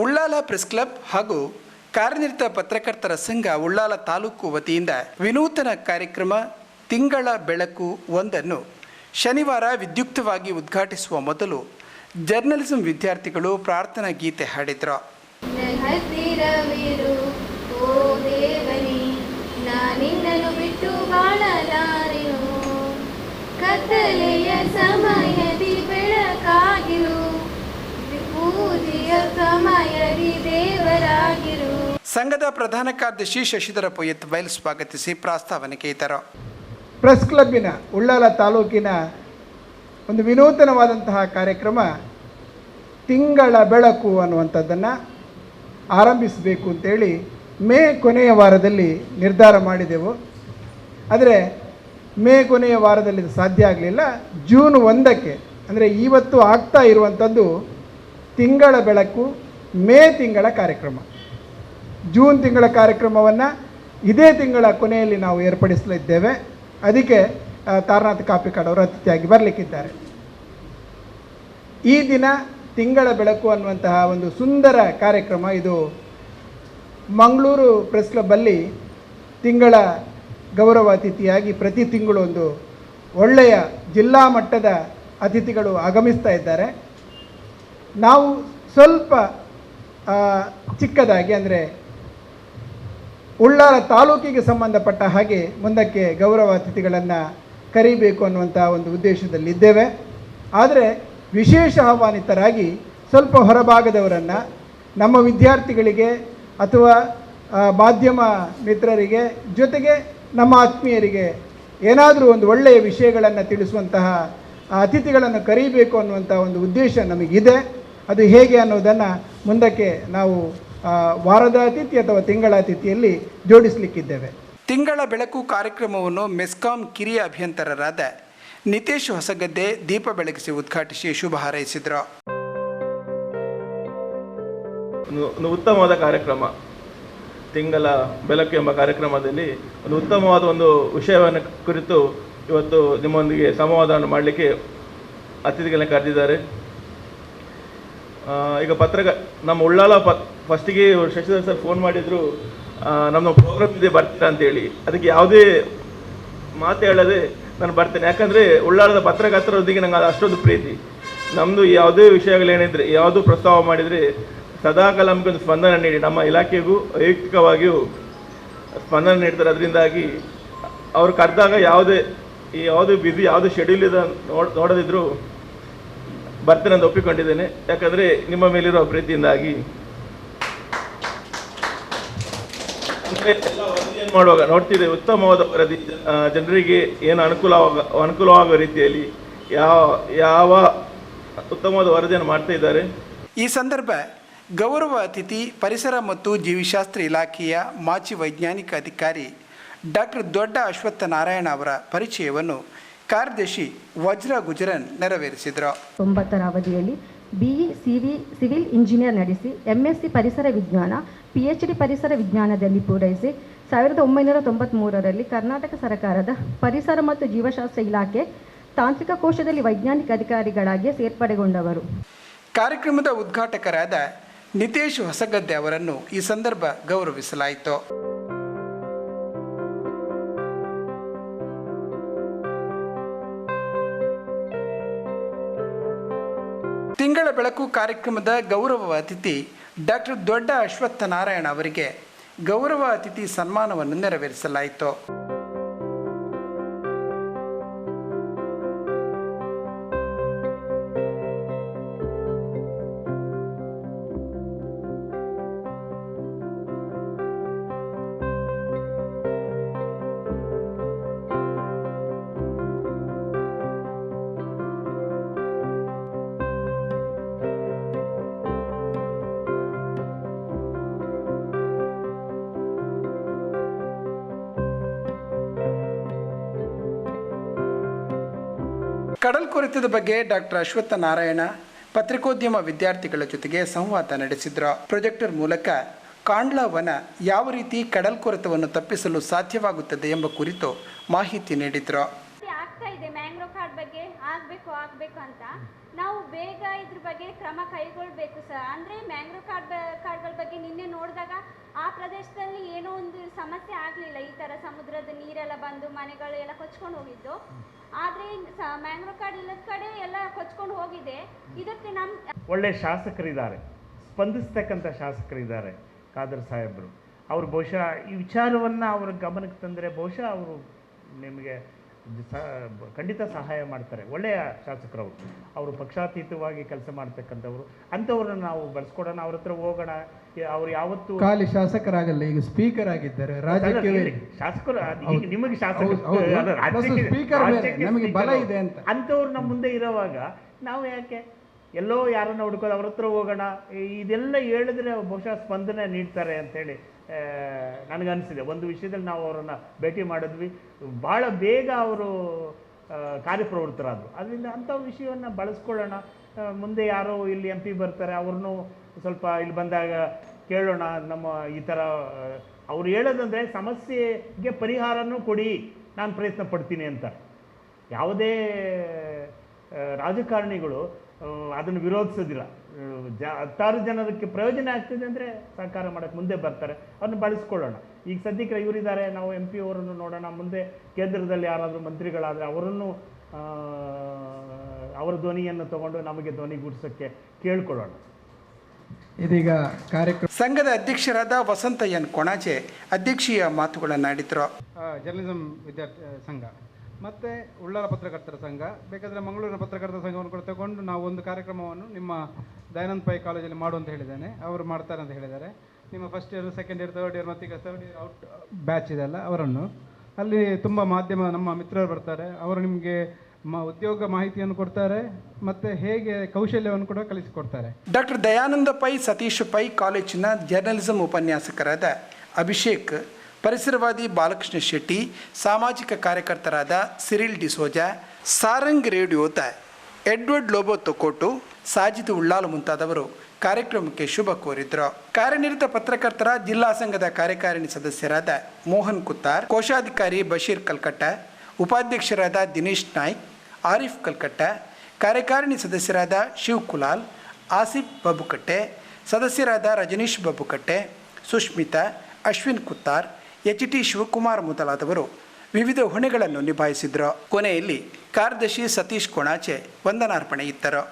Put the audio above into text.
Ullal press club ಹಾಗೂ ಕಾರ್ಯನಿರತ ಪತ್ರಕರ್ತರ ಸಂಘ ಉಳ್ಳಾಲ ತಾಲೂಕು ವತಿಯಿಂದ ವಿನೂತನ ಕಾರ್ಯಕ್ರಮ ತಿಂಗಳ ಬೆಳಕು ಒಂದನ್ನು ಶನಿವಾರ ವಿದ್ಯುಕ್ತವಾಗಿ ಉದ್ಘಾಟಿಸುವ ಮೊದಲು ಜರ್ನಲಿಸಂ ವಿದ್ಯಾರ್ಥಿಗಳು ಪ್ರಾರ್ಥನಾ ಗೀತೆ ಹಾಡಿದರು. ಸಮಯದಿ ದೇವರಾಗಿರು. ಸಂಘದ ಪ್ರಧಾನ ಕಾರ್ಯದರ್ಶಿ ಶಶಿಧರ ಪೊಯ್ಯತ್ ಬೈಲ್ ಸ್ವಾಗತಿಸಿ ಪ್ರಾಸ್ತಾವನೆಗೆ ಇದ್ದರು ಪ್ರೆಸ್ ಕ್ಲಬ್ಬಿನ ಉಳ್ಳಾಲ ತಾಲೂಕಿನ ಒಂದು ವಿನೂತನವಾದಂತಹ ಕಾರ್ಯಕ್ರಮ ತಿಂಗಳ ಬೆಳಕು ಅನ್ನುವಂಥದ್ದನ್ನು ಆರಂಭಿಸಬೇಕು ಅಂತೇಳಿ ಮೇ ಕೊನೆಯ ವಾರದಲ್ಲಿ ನಿರ್ಧಾರ ಮಾಡಿದೆವು. ಆದರೆ ಮೇ ಕೊನೆಯ ವಾರದಲ್ಲಿ ಇದು ಸಾಧ್ಯ ಆಗಲಿಲ್ಲ. ಜೂನ್ ಒಂದಕ್ಕೆ ಅಂದರೆ ಇವತ್ತು ಆಗ್ತಾ ಇರುವಂಥದ್ದು ತಿಂಗಳ ಬೆಳಕು ಮೇ ತಿಂಗಳ ಕಾರ್ಯಕ್ರಮ. ಜೂನ್ ತಿಂಗಳ ಕಾರ್ಯಕ್ರಮವನ್ನು ಇದೇ ತಿಂಗಳ ಕೊನೆಯಲ್ಲಿ ನಾವು ಏರ್ಪಡಿಸಲಿದ್ದೇವೆ. ಅದಕ್ಕೆ ತಾರನಾಥ ಕಾಪಿಕಾಡ್ ಅವರು ಅತಿಥಿಯಾಗಿ ಬರಲಿಕ್ಕಿದ್ದಾರೆ. ಈ ದಿನ ತಿಂಗಳ ಬೆಳಕು ಅನ್ನುವಂತಹ ಒಂದು ಸುಂದರ ಕಾರ್ಯಕ್ರಮ ಇದು. ಮಂಗಳೂರು ಪ್ರೆಸ್ ಕ್ಲಬ್ಬಲ್ಲಿ ತಿಂಗಳ ಗೌರವ ಅತಿಥಿಯಾಗಿ ಪ್ರತಿ ತಿಂಗಳು ಒಂದು ಒಳ್ಳೆಯ ಜಿಲ್ಲಾ ಮಟ್ಟದ ಅತಿಥಿಗಳು ಆಗಮಿಸ್ತಾ ಇದ್ದಾರೆ. ನಾವು ಸ್ವಲ್ಪ ಚಿಕ್ಕದಾಗಿ ಅಂದರೆ ಉಳ್ಳಾಲ ತಾಲೂಕಿಗೆ ಸಂಬಂಧಪಟ್ಟ ಹಾಗೆ ಮುಂದಕ್ಕೆ ಗೌರವ ಅತಿಥಿಗಳನ್ನು ಕರೀಬೇಕು ಅನ್ನುವಂಥ ಒಂದು ಉದ್ದೇಶದಲ್ಲಿದ್ದೇವೆ ಆದರೆ ವಿಶೇಷ ಆಹ್ವಾನಿತರಾಗಿ ಸ್ವಲ್ಪ ಹೊರಭಾಗದವರನ್ನು ನಮ್ಮ ವಿದ್ಯಾರ್ಥಿಗಳಿಗೆ ಅಥವಾ ಮಾಧ್ಯಮ ಮಿತ್ರರಿಗೆ ಜೊತೆಗೆ ನಮ್ಮ ಆತ್ಮೀಯರಿಗೆ ಏನಾದರೂ ಒಂದು ಒಳ್ಳೆಯ ವಿಷಯಗಳನ್ನು ತಿಳಿಸುವಂತಹ ಅತಿಥಿಗಳನ್ನು ಕರೀಬೇಕು ಅನ್ನುವಂಥ ಒಂದು ಉದ್ದೇಶ ನಮಗಿದೆ. ಅದು ಹೇಗೆ ಅನ್ನೋದನ್ನು ಮುಂದಕ್ಕೆ ನಾವು ವಾರದ ಅತಿಥಿ ಅಥವಾ ತಿಂಗಳ ಅತಿಥಿಯಲ್ಲಿ ಜೋಡಿಸಲಿಕ್ಕಿದ್ದೇವೆ. ತಿಂಗಳ ಬೆಳಕು ಕಾರ್ಯಕ್ರಮವನ್ನು ಮೆಸ್ಕಾಂ ಕಿರಿಯ ಅಭಿಯಂತರರಾದ ನಿತೇಶ್ ಹೊಸಗದ್ದೆ ದೀಪ ಬೆಳಗಿಸಿ ಉದ್ಘಾಟಿಸಿ ಶುಭ ಹಾರೈಸಿದರು. ಒಂದು ಒಂದು ಉತ್ತಮವಾದ ಕಾರ್ಯಕ್ರಮ. ತಿಂಗಳ ಬೆಳಕು ಎಂಬ ಕಾರ್ಯಕ್ರಮದಲ್ಲಿ ಒಂದು ಉತ್ತಮವಾದ ಒಂದು ವಿಷಯವನ್ನು ಕುರಿತು ಇವತ್ತು ನಿಮ್ಮೊಂದಿಗೆ ಸಂವಾದವನ್ನು ಮಾಡಲಿಕ್ಕೆ ಅತಿಥಿಗಳನ್ನ ಕರೆದಿದ್ದಾರೆ. ಈಗ ಪತ್ರಕ, ನಮ್ಮ ಉಳ್ಳಾಲ ಪ ಫಸ್ಟಿಗೆ ಶಶಿಧರ್ ಸರ್ ಫೋನ್ ಮಾಡಿದ್ರು ನಮ್ಮ ಪ್ರೋಗ್ರಾಮ್ ಇದೆ, ಬರ್ತೀರಾ ಅಂತೇಳಿ. ಅದಕ್ಕೆ ಯಾವುದೇ ಮಾತು ಹೇಳದೆ ನಾನು ಬರ್ತೇನೆ. ಯಾಕಂದರೆ ಉಳ್ಳಾಳದ ಪತ್ರಕರ್ತರೊಂದಿಗೆ ನಂಗೆ ಅದು ಅಷ್ಟೊಂದು ಪ್ರೀತಿ. ನಮ್ಮದು ಯಾವುದೇ ವಿಷಯಗಳೇನಿದ್ರೆ ಯಾವುದು ಪ್ರಸ್ತಾವ ಮಾಡಿದರೆ ಸದಾಕಾಲ ಒಂದು ಸ್ಪಂದನೆ ನೀಡಿ. ನಮ್ಮ ಇಲಾಖೆಗೂ ವೈಯಕ್ತಿಕವಾಗಿಯೂ ಸ್ಪಂದನೆ ನೀಡ್ತಾರೆ. ಅದರಿಂದಾಗಿ ಅವ್ರು ಕರೆದಾಗ ಯಾವುದೇ, ಈ ಯಾವುದೇ ಬ್ಯುಸಿ ಯಾವುದೇ ಶೆಡ್ಯೂಲ್ ಇದೆ ನೋಡ್, ನೋಡದಿದ್ರು ಬರ್ತೇನೆ ಅಂತ ಒಪ್ಪಿಕೊಂಡಿದ್ದೇನೆ. ಯಾಕಂದರೆ ನಿಮ್ಮ ಮೇಲಿರುವ ಪ್ರೀತಿಯಿಂದಾಗಿ. ವರದಿಯನ್ನು ಮಾಡುವಾಗ? ನೋಡ್ತಿದ್ದೆ ಉತ್ತಮವಾದ ವರದಿ. ಜನರಿಗೆ ಏನು ಅನುಕೂಲವಾಗ ಅನುಕೂಲವಾಗುವ ರೀತಿಯಲ್ಲಿ ಯಾವ ಯಾವ ಉತ್ತಮವಾದ ವರದಿಯನ್ನು ಮಾಡ್ತಾ ಇದ್ದಾರೆ. ಈ ಸಂದರ್ಭ ಗೌರವ ಅತಿಥಿ, ಪರಿಸರ ಮತ್ತು ಜೀವಿಶಾಸ್ತ್ರ ಇಲಾಖೆಯ ಮಾಜಿ ವೈಜ್ಞಾನಿಕ ಅಧಿಕಾರಿ ಡಾಕ್ಟರ್ ದೊಡ್ಡ ಅಶ್ವತ್ಥ ನಾರಾಯಣ ಅವರ ಪರಿಚಯವನ್ನು ಕಾರ್ಯದರ್ಶಿ ವಜ್ರ ಗುಜರನ್ ನೆರವೇರಿಸಿದರು. ತೊಂಬತ್ತರ ಅವಧಿಯಲ್ಲಿ ಬಿಇ ಸಿವಿ ಸಿವಿಲ್ ಇಂಜಿನಿಯರ್ ನಡೆಸಿ ಎಂಎಸ್ಸಿ ಪರಿಸರ ವಿಜ್ಞಾನ ಪಿಎಚ್ ಡಿ ಪರಿಸರ ವಿಜ್ಞಾನದಲ್ಲಿ ಪೂರೈಸಿ ಸಾವಿರದ ಒಂಬೈನೂರ ತೊಂಬತ್ತ್ಮೂರರಲ್ಲಿ ಕರ್ನಾಟಕ ಸರ್ಕಾರದ ಪರಿಸರ ಮತ್ತು ಜೀವಶಾಸ್ತ್ರ ಇಲಾಖೆ ತಾಂತ್ರಿಕ ಕೋಶದಲ್ಲಿ ವೈಜ್ಞಾನಿಕ ಅಧಿಕಾರಿಗಳಾಗಿ ಸೇರ್ಪಡೆಗೊಂಡವರು. ಕಾರ್ಯಕ್ರಮದ ಉದ್ಘಾಟಕರಾದ ನಿತೇಶ್ ಹೊಸಗದ್ದೆ ಅವರನ್ನು ಈ ಸಂದರ್ಭ ಗೌರವಿಸಲಾಯಿತು. ತಿಂಗಳ ಬೆಳಕು ಕಾರ್ಯಕ್ರಮದ ಗೌರವ ಅತಿಥಿ ಡಾಕ್ಟರ್ ದೊಡ್ಡ ಅಶ್ವತ್ಥ ನಾರಾಯಣ ಅವರಿಗೆ ಗೌರವ ಅತಿಥಿ ಸನ್ಮಾನವನ್ನು ನೆರವೇರಿಸಲಾಯಿತು. ಕಡಲ್ಕೊರೆತದ ಬಗ್ಗೆ ಡಾಕ್ಟರ್ ಅಶ್ವತ್ಥ ನಾರಾಯಣ ಪತ್ರಿಕೋದ್ಯಮ ವಿದ್ಯಾರ್ಥಿಗಳ ಜೊತೆಗೆ ಸಂವಾದ ನಡೆಸಿದ್ರು. ಪ್ರೊಜೆಕ್ಟರ್ ಮೂಲಕ ಕಾಂಡ್ಲಾವನ ಯಾವ ರೀತಿ ಕಡಲ್ ಕೊರೆತವನ್ನು ತಪ್ಪಿಸಲು ಸಾಧ್ಯವಾಗುತ್ತದೆ ಎಂಬ ಕುರಿತು ಮಾಹಿತಿ ನೀಡಿದ್ರು. ಆಗ್ತಾ ಇದೆ ಮ್ಯಾಂಗ್ರೋ ಕಾರ್ಡ್ ಬಗ್ಗೆ. ಆಗ್ಬೇಕು, ಆಗಬೇಕು ಅಂತ. ನಾವು ಬೇಗ ಇದ್ರ ಬಗ್ಗೆ ಕ್ರಮ ಕೈಗೊಳ್ಬೇಕು ಸರ್. ಅಂದರೆ ಮ್ಯಾಂಗ್ರೋವ್ ಕಾರ್ಡ್ ನೋಡಿದಾಗ ಆ ಪ್ರದೇಶದಲ್ಲಿ ಏನೋ ಒಂದು ಸಮಸ್ಯೆ ಆಗಲಿಲ್ಲ. ಈ ಥರ ಸಮುದ್ರದ ನೀರೆಲ್ಲ ಬಂದು ಮನೆಗಳು ಎಲ್ಲ ಕೊಚ್ಕೊಂಡು ಹೋಗಿದ್ದು. ಆದರೆ ಮ್ಯಾಂಗ್ರೋವ್ ಕಾರ್ಡ್ ಇಲ್ಲದ ಕಡೆ ಎಲ್ಲ ಕೊಚ್ಕೊಂಡು ಹೋಗಿದೆ. ಇದಕ್ಕೆ ನಮ್ಮ ಒಳ್ಳೆ ಶಾಸಕರಿದ್ದಾರೆ. ಸ್ಪಂದಿಸ್ತಕ್ಕಂಥ ಶಾಸಕರಿದ್ದಾರೆ ಖಾದರ್ ಸಾಹೇಬರು. ಅವರು ಬಹುಶಃ ಈ ವಿಚಾರವನ್ನು ಅವರ ಗಮನಕ್ಕೆ ತಂದರೆ ಬಹುಶಃ ಅವರು ನಿಮಗೆ ಖಂಡಿತ ಸಹಾಯ ಮಾಡ್ತಾರೆ. ಒಳ್ಳೆಯ ಶಾಸಕರು ಅವರು ಅವರು ಪಕ್ಷಾತೀತವಾಗಿ ಕೆಲಸ ಮಾಡ್ತಕ್ಕಂಥವ್ರು. ಅಂಥವ್ರನ್ನ ನಾವು ಬಳಸ್ಕೊಡೋಣ ಅವ್ರ ಹತ್ರ ಹೋಗೋಣ. ಅವ್ರು ಯಾವತ್ತು ಖಾಲಿ ಶಾಸಕರಾಗಲ್ಲ ಈಗ ಸ್ಪೀಕರ್ ಆಗಿದ್ದಾರೆ. ರಾಜಕೀಯ ಶಾಸಕರು ನಿಮಗೆ ಶಾಸಕರು ಬಲ ಇದೆ ಅಂತ. ಅಂಥವ್ರು ನಮ್ಮ ಮುಂದೆ ಇರೋವಾಗ ನಾವು ಯಾಕೆ? ಎಲ್ಲೋ ಯಾರನ್ನ ಹುಡ್ಕೋದು ಅವ್ರ ಹತ್ರ ಹೋಗೋಣ. ಇದೆಲ್ಲ ಹೇಳಿದ್ರೆ ಬಹುಶಃ ಸ್ಪಂದನೆ ನೀಡ್ತಾರೆ ಅಂತೇಳಿ ಆ, ನನಗನ್ಸಿದೆ. ಒಂದು ವಿಷಯದಲ್ಲಿ ನಾವು ಅವರನ್ನು ಭೇಟಿ ಮಾಡಿದ್ವಿ. ಭಾಳ ಬೇಗ ಅವರು ಕಾರ್ಯಪ್ರವೃತ್ತರಾದರು. ಅದರಿಂದ ಅಂಥ ವಿಷಯವನ್ನು ಬಳಸ್ಕೊಳ್ಳೋಣ. ಮುಂದೆ ಯಾರೋ ಇಲ್ಲಿ ಎಂ ಪಿ ಬರ್ತಾರೆ ಅವ್ರನ್ನೂ ಸ್ವಲ್ಪ ಇಲ್ಲಿ ಬಂದಾಗ ಕೇಳೋಣ. ನಮ್ಮ ಈ ಥರ ಅವ್ರು ಹೇಳೋದಂದರೆ ಸಮಸ್ಯೆಗೆ ಪರಿಹಾರನೂ ಕೊಡಿ ನಾನು ಪ್ರಯತ್ನ ಪಡ್ತೀನಿ ಅಂತ. ಯಾವುದೇ ರಾಜಕಾರಣಿಗಳು ಅದನ್ನು ವಿರೋಧಿಸೋದಿಲ್ಲ ಜ ಹತ್ತಾರು ಜನರಕ್ಕೆ ಪ್ರಯೋಜನ ಆಗ್ತಿದೆ ಅಂದರೆ ಸಹಕಾರ ಮಾಡೋಕ್ಕೆ ಮುಂದೆ ಬರ್ತಾರೆ. ಅವ್ರನ್ನ ಬಳಸ್ಕೊಳ್ಳೋಣ. ಈಗ ಸದ್ಯಕ್ಕೆ ಇವರಿದ್ದಾರೆ ನಾವು ಎಂ ಪಿ ಅವರನ್ನು ನೋಡೋಣ. ಮುಂದೆ ಕೇಂದ್ರದಲ್ಲಿ ಯಾರಾದರೂ ಮಂತ್ರಿಗಳಾದರೆ ಅವರನ್ನು ಅವರ ಧ್ವನಿಯನ್ನು ತಗೊಂಡು ನಮಗೆ ಧ್ವನಿಗೂಡಿಸೋಕ್ಕೆ ಕೇಳ್ಕೊಳ್ಳೋಣ. ಇದೀಗ ಕಾರ್ಯಕ್ರಮ ಸಂಘದ ಅಧ್ಯಕ್ಷರಾದ ವಸಂತ ಎನ್ ಕೊಣಾಜೆ ಅಧ್ಯಕ್ಷೀಯ ಮಾತುಗಳನ್ನಾಡಿದರು. ಜರ್ನಲಿಸಂ ವಿದ್ಯಾರ್ಥಿ ಸಂಘ. ಮತ್ತು ಉಳ್ಳಾಲ ಪತ್ರಕರ್ತರ ಸಂಘ, ಬೇಕಾದರೆ ಮಂಗಳೂರಿನ ಪತ್ರಕರ್ತರ ಸಂಘವನ್ನು ಕೂಡ ತಗೊಂಡು ನಾವು ಒಂದು ಕಾರ್ಯಕ್ರಮವನ್ನು ನಿಮ್ಮ ದಯಾನಂದ್ ಪೈ ಕಾಲೇಜಲ್ಲಿ ಮಾಡು ಅಂತ ಹೇಳಿದ್ದೇನೆ. ಅವರು ಮಾಡ್ತಾರೆ ಅಂತ ಹೇಳಿದ್ದಾರೆ. ನಿಮ್ಮ first year second year third year ಮತ್ತು ಈಗ ಥರ್ಡ್ ಇಯರ್ ಔಟ್ ಬ್ಯಾಚ್ ಇದೆಲ್ಲ ಅವರನ್ನು. ಅಲ್ಲಿ ತುಂಬ ಮಾಧ್ಯಮ, ನಮ್ಮ ಮಿತ್ರರು ಬರ್ತಾರೆ. ಅವರು ನಿಮಗೆ ಮ, ಉದ್ಯೋಗ ಮಾಹಿತಿಯನ್ನು ಕೊಡ್ತಾರೆ ಮತ್ತು ಹೇಗೆ ಕೌಶಲ್ಯವನ್ನು ಕೂಡ ಕಲಿಸಿಕೊಡ್ತಾರೆ. ಡಾಕ್ಟರ್ ದಯಾನಂದ ಪೈ, ಸತೀಶ್ ಪೈ ಕಾಲೇಜಿನ ಜರ್ನಲಿಸಂ ಉಪನ್ಯಾಸಕರಾದ ಅಭಿಷೇಕ್ ಪರಿಸರವಾದಿ ಬಾಲಕೃಷ್ಣ ಶೆಟ್ಟಿ, ಸಾಮಾಜಿಕ ಕಾರ್ಯಕರ್ತರಾದ ಸಿರಿಲ್ ಡಿಸೋಜಾ, ಸಾರಂಗ್ ರೇಡಿಯೋತ ಎಡ್ವರ್ಡ್ ಲೋಬೋ ತೊಕೋಟು, ಸಾಜಿದ್ ಉಳ್ಳಾಲ್ ಮುಂತಾದವರು ಕಾರ್ಯಕ್ರಮಕ್ಕೆ ಶುಭ ಕೋರಿದ್ರು. ಕಾರ್ಯನಿರತ ಪತ್ರಕರ್ತರ ಜಿಲ್ಲಾ ಸಂಘದ ಕಾರ್ಯಕಾರಿಣಿ ಸದಸ್ಯರಾದ ಮೋಹನ್ ಕುತ್ತಾರ್, ಕೋಶಾಧಿಕಾರಿ ಬಶೀರ್ ಕಲ್ಕಟ್ಟ, ಉಪಾಧ್ಯಕ್ಷರಾದ ದಿನೇಶ್ ನಾಯ್ಕ್, ಆರಿಫ್ ಕಲ್ಕಟ್ಟ, ಕಾರ್ಯಕಾರಿಣಿ ಸದಸ್ಯರಾದ ಶಿವ್ ಕುಲಾಲ್, ಆಸಿಫ್ ಬಬುಕಟ್ಟೆ, ಸದಸ್ಯರಾದ ರಜನೀಶ್ ಬಬುಕಟ್ಟೆ ಸುಷ್ಮಿತಾ ಅಶ್ವಿನ್ ಕುತ್ತಾರ್ ಎಚ್ ಟಿ ಶಿವಕುಮಾರ್ ಮೊದಲಾದವರು ವಿವಿಧ ಹೊಣೆಗಳನ್ನು ನಿಭಾಯಿಸಿದ್ರು ಕೊನೆಯಲ್ಲಿ ಕಾರ್ಯದರ್ಶಿ ಸತೀಶ್ ಕೊಣಾಚೆ ವಂದನಾರ್ಪಣೆ ಇತ್ತರು